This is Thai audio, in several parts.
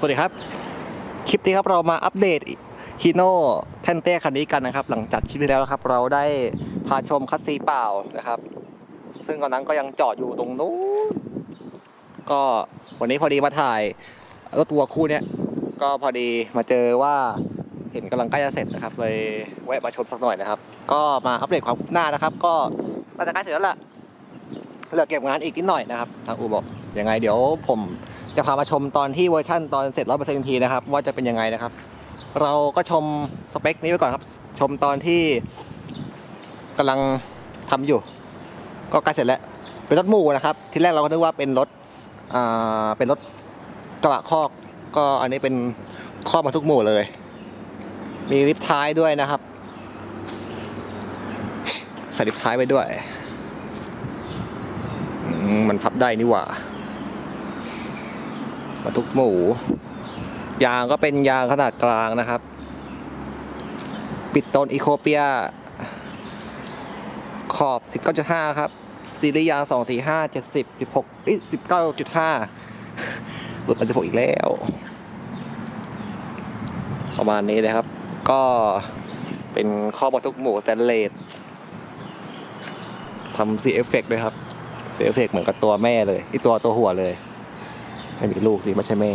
สวัสดีครับ คลิปนี้ครับเรามาอัปเดตฮีโน่แทนเต้คันนี้กันนะครับ หลังจากคลิปที่แล้วครับ เราได้พาชมคัสซีเปล่านะครับ ซึ่งตอนนั้นก็ยังจอดอยู่ตรงนู้นก็วันนี้พอดีมาถ่ายรถตัวคู่เนี้ยก็พอดีมาเจอว่าเห็นกำลังใกล้จะเสร็จนะครับ เลยแวะมาชมสักหน่อยนะครับ ก็มาอัปเดตความคืบหน้านะครับ ก็น่าจะใกล้เสร็จแล้วล่ะเหลือเก็บงานอีกนิดหน่อยนะครับทางอูบอกยังไงเดี๋ยวผม จะพามาชมตอนที่เวอร์ชั่นตอนเสร็จร้อยเปอร์เซ็นทีนะครับ ว่าจะเป็นยังไงนะครับ เราก็ชมสเปคนี้ไปก่อนครับ ชมตอนที่กำลังทำอยู่ ก็ใกล้เสร็จแล้ว เป็นรถหมู่นะครับ ที่แรกเราก็นึกว่าเป็นรถอ่าเป็นรถกระบะคอก ก็อันนี้เป็นคอกมาทุกหมู่เลย มีลิฟท้ายด้วยนะครับใส่ลิฟท้ายไปด้วย มันพับได้นี่หว่า รรทุกหมู ยางก็เป็นยางขนาดกลางนะครับ ปิดโตนอีโคเปีย ขอบ 19.5 ครับ ซีรีส์ยาง 245 70 16เอ้ย19.5 หลุดมา16 อีกแล้ว ประมาณนี้เลยครับ ก็เป็นข้อบรรทุกหมูสแตนเลสทำสีเอฟเฟกด้วยครับสีเอฟเฟกเหมือนกับตัวแม่เลยที่ตัวตัวหัวเลย ไม่มีลูกสิไม่ใช่แม่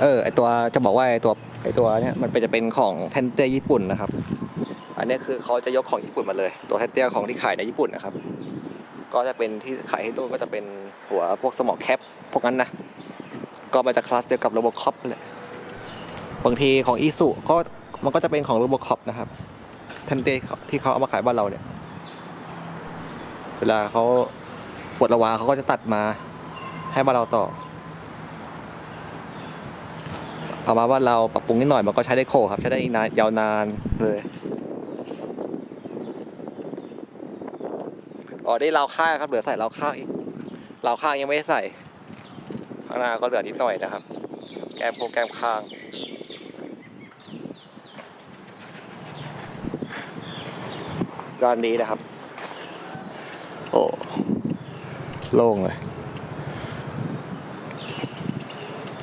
เออไอตัวจะบอกว่าไอตัวไอตัวเนี้ยมันเป็นจะเป็นของแทนเตียญี่ปุ่นนะครับ อันนี้คือเขาจะยกของญี่ปุ่นมาเลย ตัวแทนเตียของที่ขายในญี่ปุ่นนะครับ ก็จะเป็นที่ขายให้ตัวก็จะเป็นหัวพวกสมอแคปพวกนั้นนะก็มาจากคลาสเดียวกับโรบอคอปเลยบางทีของอีสุก็มันก็จะเป็นของโรบอคอปนะครับแทนเตียที่เขาเอามาขายบ้านเราเนี่ย เวลาเขา ปวดระวาเขาก็จะตัดมาให้มาเราต่อเอามาว่าเราปรับปรุงนิดหน่อยมันก็ใช้ได้โคครับ ใช้ได้อีกนานยาวนานเลยอ๋อได้ราข้างครับเหลือใส่ราข้างอีกราข้างยังไม่ได้ใส่ข้างหน้าก็เหลือนิดหน่อยนะครับ แก้มโคงแก้มข้างด้านนี้นะครับ โอ้ โล่งเลย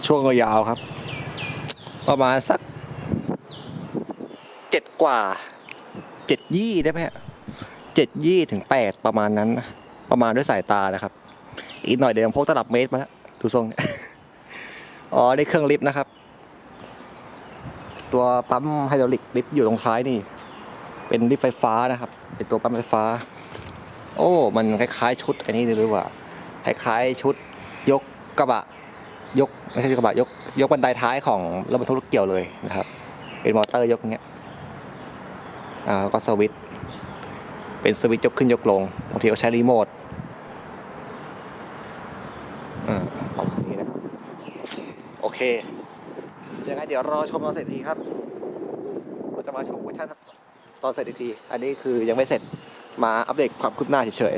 ช่วงก็ยาวครับ ประมาณสักเจ็ดกว่าเจ็ดยี่ได้ไหมเจ็ดยี่ถึงแปดประมาณนั้นนะประมาณด้วยสายตานะครับ อีกหน่อยเดี๋ยวพกตลับเมตรมาแล้วดูทรงอ๋อได้เครื่องลิฟต์นะครับ ตัวปั๊มไฮดรอลิกลิฟต์อยู่ตรงท้ายนี่ เป็นลิฟต์ไฟฟ้านะครับ เป็นตัวปั๊มไฟฟ้า โอ้ มันคล้ายๆชุดอันนี้เลยหรือว่าคล้ายๆชุดยกกระบะยกไม่ใช่กระบะยกยกบันไดท้ายของรถบรรทุกรถเกี่ยวเลยนะครับ เป็นมอเตอร์ยกอย่างเงี้ยอ่าก็สวิตเป็นสวิตยกขึ้นยกลงบางทีก็ใช้รีโมทอ่าประมาณนี้นะครับโอเคยังไงเดี๋ยวรอชมตอนเสร็จทีครับเราจะมาชมเวอร์ชันตอนเสร็จอีกที อันนี้คือยังไม่เสร็จ มาอัปเดตความคืบหน้าเฉย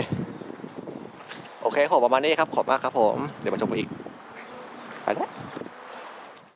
ๆ โอเคผมประมาณนี้ครับ ขอบมากครับผม เดี๋ยวมาชมกันอีก ไปแล้ว